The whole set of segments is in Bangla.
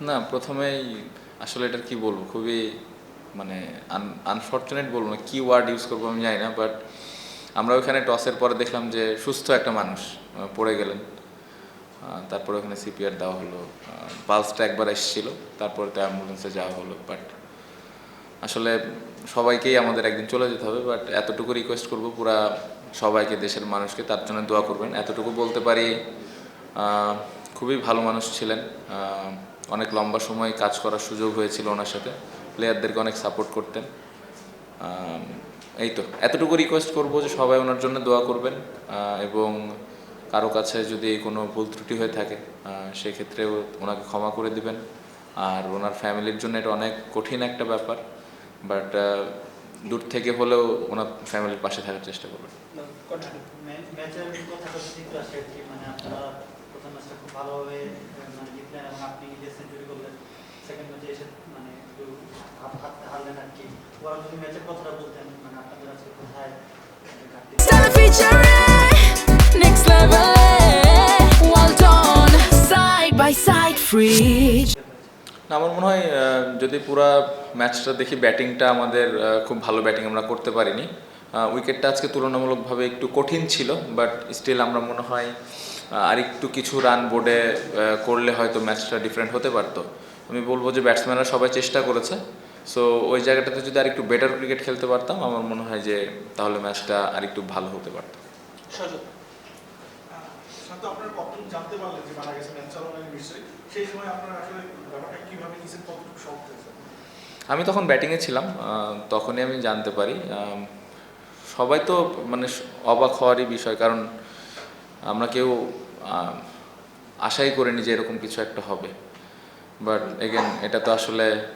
না, প্রথমেই আসলে এটার কি বলব? খুবই মানে আনফর্চুনেট বলব না, কি ওয়ার্ড ইউজ করব আমি জানি না বাট আমরা ওখানে টসের পরে দেখলাম যে সুস্থ একটা মানুষ পড়ে গেলেন। তারপরে ওখানে সিপিআর দেওয়া হলো। পালসটা একবার এসেছিল, তারপরে তো অ্যাম্বুলেন্সে যাওয়া হলো বাট আসলে সবাইকেই আমাদের একদিন চলে যেতে হবে বাট এতটুকু রিকোয়েস্ট করব পুরা সবাইকে, দেশের মানুষকে, তার জন্য দোয়া করবেন। এতটুকু বলতে পারি খুবই ভালো মানুষ ছিলেন। অনেক লম্বা সময় কাজ করার সুযোগ হয়েছিল ওনার সাথে। প্লেয়ারদেরকে অনেক সাপোর্ট করতেন। এই তো। এতটুকু রিকোয়েস্ট করব যে সবাই ওনার জন্য দোয়া করবেন। এবং কারও কাছে যদি কোনো ভুল ত্রুটি হয়ে থাকে সেক্ষেত্রেও ওনাকে ক্ষমা করে দিবেন। আর ওনার ফ্যামিলির জন্য এটা অনেক কঠিন একটা ব্যাপার বাট দূর থেকে হলেও ওনার ফ্যামিলির পাশে থাকার চেষ্টা করবেন। ম্যা- ম্যাচের কথাটা ঠিক আসে আর কি মানে আপনারা প্রথম ম্যাচটা খুব ভালোভাবে মানে জিতলেন এবং আপনি নিজে সেঞ্চুরি করলেন। সেকেন্ড ম্যাচে এসে মানে একটু হাত হাতে হারলেন আর কি। ওরা যদি ম্যাচের কথাটা বলতেন মানে আপনাদের আজকে কোথায় মানে ঘাটতি Stella featuring next level. Well done, side by side, free. আমার মনে হয় যদি পুরা ম্যাচটা দেখি ব্যাটিংটা আমাদের খুব ভালো ব্যাটিং আমরা করতে পারিনি। উইকেটটা আজকে তুলনামূলকভাবে একটু কঠিন ছিল বাট স্টিল আমরা মনে হয় আর একটু কিছু রান বোর্ডে করলে হয়তো ম্যাচটা ডিফারেন্ট হতে পারতো। আমি বলব যে ব্যাটসম্যানরা সবাই চেষ্টা করেছে। সো ওই জায়গাটাতে যদি আর একটু বেটার ক্রিকেট খেলতে পারতাম আমার মনে হয় যে তাহলে ম্যাচটা আর একটু ভালো হতে পারতো। সজল। শান্ত আপনারা কখন জানতে পারলেন যে মারা গেছেন ম্যাচ চলাকালীন নিশ্চয়ই সেই সময় আপনারা আসলে ব্যাপারটা কীভাবে নিয়েছেন কতটুকু শখ হয়েছে আমি তখন ব্যাটিংয়ে ছিলাম তখনই আমি জানতে পারি। সবাই তো মানে অবাক হওয়ারই বিষয় কারণ আমরা কেউ আশাই করিনি যে এরকম কিছু একটা হবে। বাট এগেন এটা তো আসলে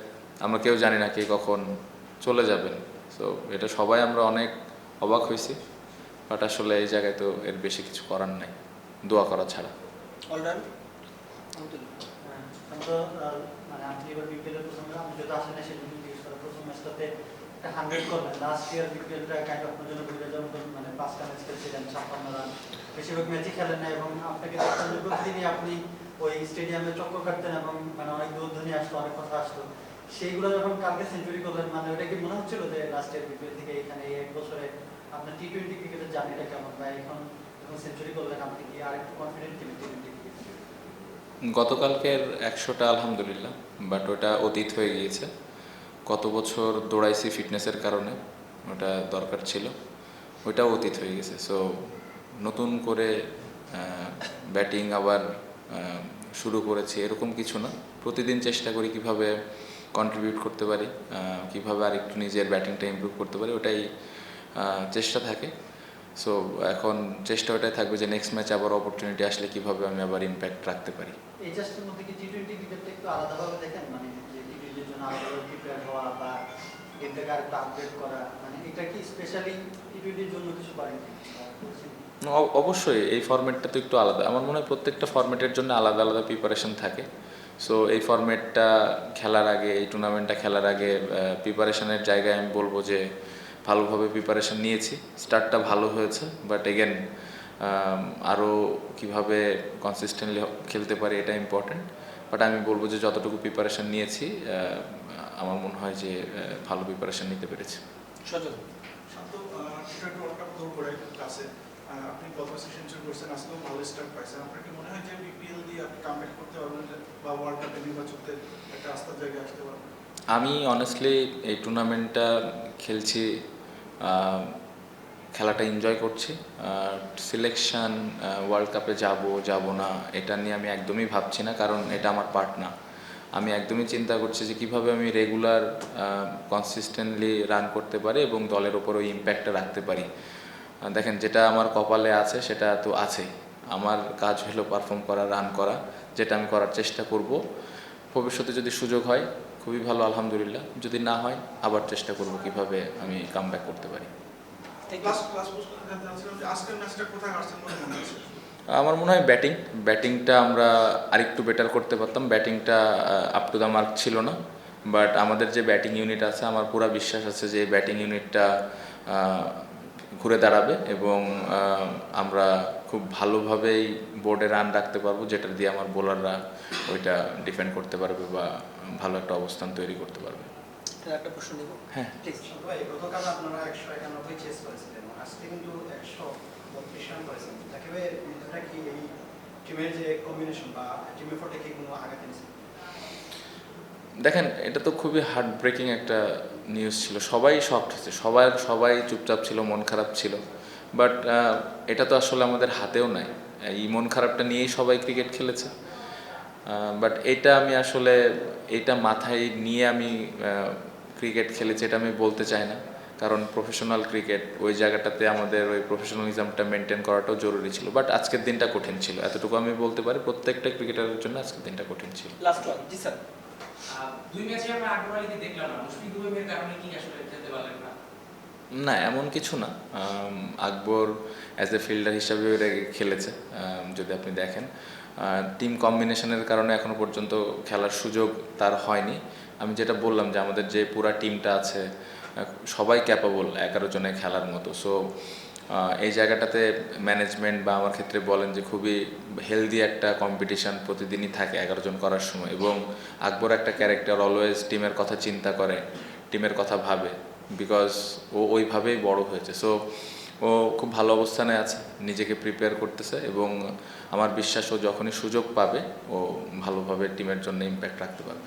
আমরা কেউ জানি না কে কখন চলে যাবেন। সো এটা সবাই আমরা অনেক অবাক হয়েছি। বাট আসলে এই জায়গায় তো এর বেশি কিছু করার নাই। দোয়া করা ছাড়া। আহ, মানে লাস্ট ইয়ার বিপিএলটা কাইন্ড অফ মানে পাঁচটা ম্যাচ খেলছিলেন, ছাপ্পান্ন রান। বেশিরভাগ ম্যাচই খেলেন না এবং আপনাকে আপনি ওই স্টেডিয়ামে কাটতেন এবং মানে অনেক আসতো, অনেক কথা সেইগুলো যখন কালকে সেঞ্চুরি করলেন মানে ওটা কি মনে হচ্ছিল যে লাস্ট ইয়ার বিপিএল থেকে এখানে এই এক বছরে আপনার টি টোয়েন্টি ক্রিকেটের জার্নিটা কেমন বা এখন যখন সেঞ্চুরি করলেন, আপনি কি আর একটু কনফিডেন্ট টি? টোয়েন্টি গতকালকের একশোটা আলহামদুলিল্লাহ বাট ওটা অতীত হয়ে গিয়েছে। কত বছর দৌড়াইছি ফিটনেসের কারণে, ওটা দরকার ছিল। ওইটাও অতীত হয়ে গেছে। সো নতুন করে ব্যাটিং আবার শুরু করেছি এরকম কিছু না। প্রতিদিন চেষ্টা করি কীভাবে কন্ট্রিবিউট করতে পারি কীভাবে আর একটু নিজের ব্যাটিংটা ইমপ্রুভ করতে পারি, ওটাই চেষ্টা থাকে। সো এখন চেষ্টা ওটাই থাকবে যে নেক্সট ম্যাচ আবার অপরচুনিটি আসলে কীভাবে আমি আবার ইম্প্যাক্ট রাখতে পারি। এই মধ্যে কি টি টোয়েন্টি ক্রিকেটটা একটু আলাদাভাবে দেখেন মানে অবশ্যই এই ফরম্যাটটা তো একটু আলাদা। আমার মনে হয় প্রত্যেকটা ফরম্যাটের জন্য আলাদা আলাদা প্রিপারেশন থাকে। সো এই ফরম্যাটটা খেলার আগে, এই টুর্নামেন্টটা খেলার আগে প্রিপারেশনের জায়গায় আমি বলব যে ভালোভাবে প্রিপারেশন নিয়েছি। স্টার্টটা ভালো হয়েছে বাট এগেন আরও কীভাবে কনসিস্টেন্টলি খেলতে পারি এটা ইম্পর্টেন্ট বাট আমি বলব যে যতটুকু প্রিপারেশন নিয়েছি আমার মনে হয় যে ভালো প্রিপারেশন নিতে পেরেছি। আপনি গত সেঞ্চুরি করছেন ভালো স্টার্ট পাইছেন। আপনার কি মনে হয় যে বিপিএল দিয়ে আপনি কামব্যাক করতে পারবেন বা ওয়ার্ল্ড কাপে নির্বাচকদের একটা আস্থার জায়গায় আসতে পারবেন? আমি অনেস্টলি এই টুর্নামেন্টটা খেলছি খেলাটা এনজয় করছি। আর সিলেকশন ওয়ার্ল্ড কাপে যাব যাব না, এটা নিয়ে আমি একদমই ভাবছি না, কারণ এটা আমার পার্ট না। আমি একদমই চিন্তা করছি যে কীভাবে আমি রেগুলার কনসিস্টেন্টলি রান করতে পারি এবং দলের ওপর ওই ইম্প্যাক্টটা রাখতে পারি। দেখেন, যেটা আমার কপালে আছে, সেটা তো আছে আমার কাজ হলো পারফর্ম করা রান করা, যেটা আমি করার চেষ্টা করব। ভবিষ্যতে যদি সুযোগ হয়, খুবই ভালো, আলহামদুলিল্লাহ। যদি না হয়, আবার চেষ্টা করব কীভাবে আমি কাম করতে পারি। আমার মনে হয় ব্যাটিং ব্যাটিংটা আমরা আরেকটু বেটার করতে পারতাম। ব্যাটিংটা আপ টু দ্য মার্ক ছিল না। বাট আমাদের যে ব্যাটিং ইউনিট আছে আমার পুরো বিশ্বাস আছে যে ব্যাটিং ইউনিটটা ঘুরে দাঁড়াবে এবং আমরা খুব ভালোভাবেই বোর্ডে রান রাখতে পারব যেটা দিয়ে আমার বোলাররা ওইটা ডিফেন্ড করতে পারবে বা ভালো একটা অবস্থান তৈরি করতে পারবে। একটা প্রশ্ন নিব। হ্যাঁ। ভাই গতকাল আপনারা একশো একানব্বই চেস করেছিলেন। আজকে কিন্তু একশো বত্রিশ রান করেছেন। একেবারে এটা কি এই টিমের যে কম্বিনেশন বা টিম এফোর্টে কি কোনো আঘাত এনেছে? দেখেন এটা তো খুবই হার্ট ব্রেকিং একটা নিউজ ছিল। সবাই শকড হয়েছে। সবাই সবাই চুপচাপ ছিল মন খারাপ ছিল। বাট এটা তো আসলে আমাদের হাতেও নাই। এই মন খারাপটা নিয়েই সবাই ক্রিকেট খেলেছে। বাট এটা আমি আসলে এটা মাথায় নিয়ে আমি ক্রিকেট খেলেছে এটা আমি বলতে চাই না। কারণ প্রফেশনাল ক্রিকেট ওই জায়গাটাতে আমাদের ওই প্রফেশনালিজমটা মেনটেন করাটাও জরুরি ছিল। বাট আজকের দিনটা কঠিন ছিল। এতটুকু আমি বলতে পারি প্রত্যেকটা ক্রিকেটারের জন্য আজকের দিনটা কঠিন ছিল। লাস্ট ওয়ান জি স্যার। দুই ম্যাচে আমরা আকবর দেখলাম না। মুশফিক উইমের কারণে কি আসলে খেলতে পারলেন না? না এমন কিছু না। আকবর অ্যাজ এ ফিল্ডার হিসাবে খেলেছে যদি আপনি দেখেন। টিম কম্বিনেশনের কারণে এখনও পর্যন্ত খেলার সুযোগ তার হয়নি। আমি যেটা বললাম যে আমাদের যে পুরা টিমটা আছে সবাই ক্যাপাবল এগারো জনে খেলার মতো। সো এই জায়গাটাতে ম্যানেজমেন্ট বা আমার ক্ষেত্রে বলেন যে খুবই হেলদি একটা কম্পিটিশন প্রতিদিনই থাকে এগারো জন করার সময়। এবং আকবর একটা ক্যারেক্টার অলওয়েজ টিমের কথা চিন্তা করে টিমের কথা ভাবে বিকজ ও ওইভাবেই বড় হয়েছে। সো ও খুব ভালো অবস্থানে আছে, নিজেকে প্রিপেয়ার করতেছে এবং আমার বিশ্বাস ও যখনই সুযোগ পাবে, ও ভালোভাবে টিমের জন্য ইম্প্যাক্ট রাখতে পারবে।